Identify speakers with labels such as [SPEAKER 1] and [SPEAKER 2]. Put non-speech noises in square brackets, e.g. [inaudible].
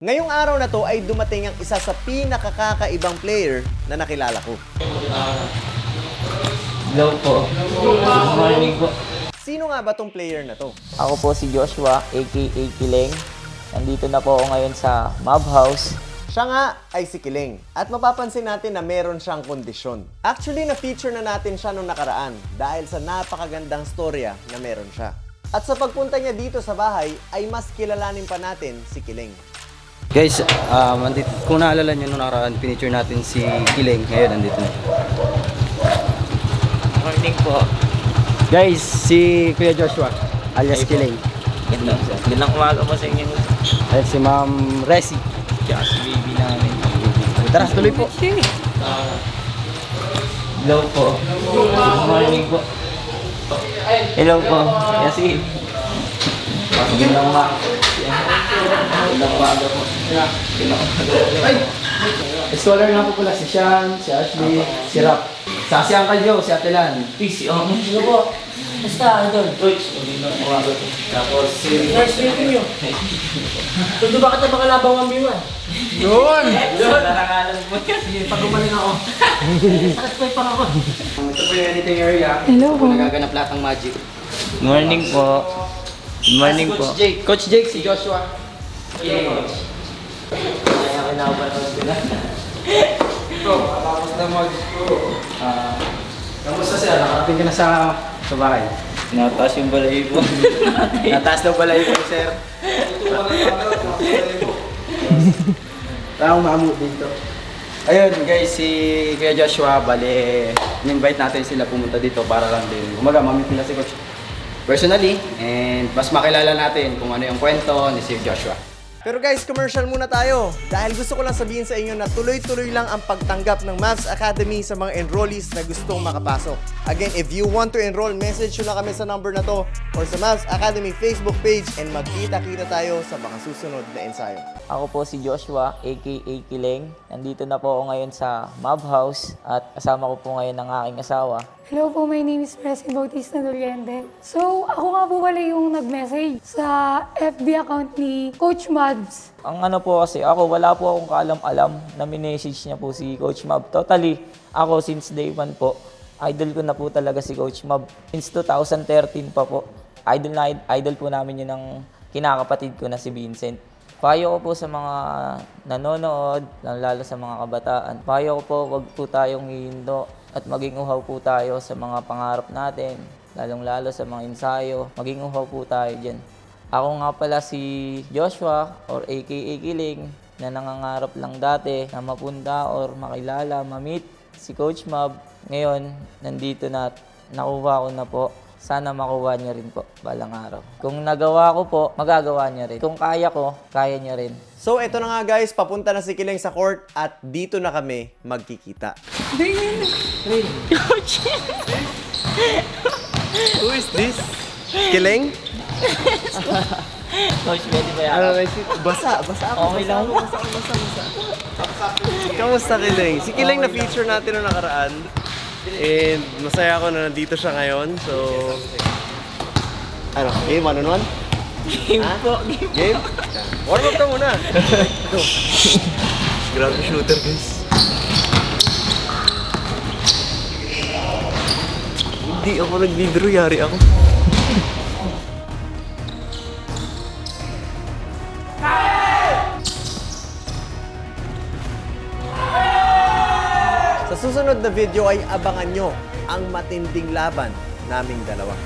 [SPEAKER 1] Ngayong araw na to ay dumating ang isa sa pinakakakaibang player na nakilala ko.
[SPEAKER 2] Hello po. Good morning po.
[SPEAKER 1] Sino nga ba tong player na to?
[SPEAKER 2] Ako po si Joshua, aka Kileng. Nandito na po ako ngayon sa Mob House.
[SPEAKER 1] Siya nga ay si Kiling. At mapapansin natin na meron siyang kondisyon. Actually, na-feature na natin siya nung nakaraan dahil sa napakagandang storya na meron siya. At sa pagpunta niya dito sa bahay, ay mas kilalanin pa natin si Kiling.
[SPEAKER 3] Guys, um, andito, kung naalala nyo nung nakaraan, pinicture natin si Kileng. Ngayon, andito na.
[SPEAKER 2] Morning po.
[SPEAKER 3] Guys, si Kuya Joshua, alias Kileng.
[SPEAKER 2] Ganda. Gandang umaga po sa inyo.
[SPEAKER 3] At si Ma'am Resi.
[SPEAKER 2] Tsaka si baby namin.
[SPEAKER 3] Tara, tuloy po.
[SPEAKER 2] Hello po. Good morning po. Hello po. Kasi, gandang umaga. Gandang umaga po.
[SPEAKER 3] Scholar nga po pala si Sean, si Ashley, si Rap. Sa si Uncle Joe, si Ate Lan.
[SPEAKER 2] Peace, oh. Hello po. Basta, idol. Uy. Tapos si...
[SPEAKER 4] Nice meeting you. Tundo ba kita mga labang ang biwan?
[SPEAKER 3] Yun!
[SPEAKER 2] Narangalan po yan.
[SPEAKER 4] Sige, pag gumaling ako. Sakit pa yung pangako.
[SPEAKER 3] Ito po yung editing area.
[SPEAKER 5] Hello
[SPEAKER 3] po nagaganap lahat ng magic.
[SPEAKER 2] Morning po. Good morning po.
[SPEAKER 3] Coach Jake. Coach Jake, si Joshua.
[SPEAKER 2] Kaya kinabahan sila.
[SPEAKER 3] Bro, tapos na mag... Ah, kamusta siya? Nakarating ka na sa, sa bahay.
[SPEAKER 2] Nataas yung balay po. [laughs]
[SPEAKER 3] Nataas daw pala yung sir. Tao mamu dito. Ayun guys, si Kuya Joshua, bale, in-invite natin sila pumunta dito para lang din. Kumaga, mamit nila si Coach personally and mas makilala natin kung ano yung kwento ni si Joshua.
[SPEAKER 1] Pero guys, commercial muna tayo. Dahil gusto ko lang sabihin sa inyo na tuloy-tuloy lang ang pagtanggap ng Mavs Academy sa mga enrollees na gustong makapasok. Again, if you want to enroll, message nyo lang kami sa number na to or sa Mavs Academy Facebook page and magkita-kita tayo sa mga susunod na ensayo.
[SPEAKER 2] Ako po si Joshua, aka Kileng. Nandito na po ako ngayon sa Mob House at kasama ko po ngayon ang aking asawa.
[SPEAKER 5] Hello po, my name is President Bautista Doliente. So, ako nga po pala yung nag-message sa FB account ni Coach Mads.
[SPEAKER 2] Ang ano po kasi, ako wala po akong kaalam-alam na minessage niya po si Coach Mab. Totally, ako since day one po, idol ko na po talaga si Coach Mab. Since 2013 pa po, idol na idol po namin yun ng kinakapatid ko na si Vincent. Payo ko po sa mga nanonood, lalo sa mga kabataan. Payo ko po, wag po tayong hihindo at maging uhaw po tayo sa mga pangarap natin, lalong-lalo sa mga ensayo. Maging uhaw po tayo dyan. Ako nga pala si Joshua or aka Kiling na nangangarap lang dati na mapunta or makilala, ma-meet si Coach Mab. Ngayon, nandito na at nakuha ko na po. Sana makuha niya rin po balang araw. Kung nagawa ko po, magagawa niya rin. Kung kaya ko, kaya niya rin.
[SPEAKER 1] So, eto na nga guys, papunta na si Kiling sa court at dito na kami magkikita. Who is this? Kiling?
[SPEAKER 2] Coach, pwede ba yan?
[SPEAKER 1] Ano, basa, basa ako.
[SPEAKER 2] Okay lang po.
[SPEAKER 1] Kamusta Kiling? Si Kiling na feature natin noong nakaraan. And masaya ako na nandito siya ngayon. So, ano, game, ano nun?
[SPEAKER 2] Game po, game.
[SPEAKER 1] Warm up ka muna. [laughs] Grabe shooter, guys. Hindi ako nag-draw, yari ako. Sa susunod na video ay abangan nyo ang matinding laban naming dalawa.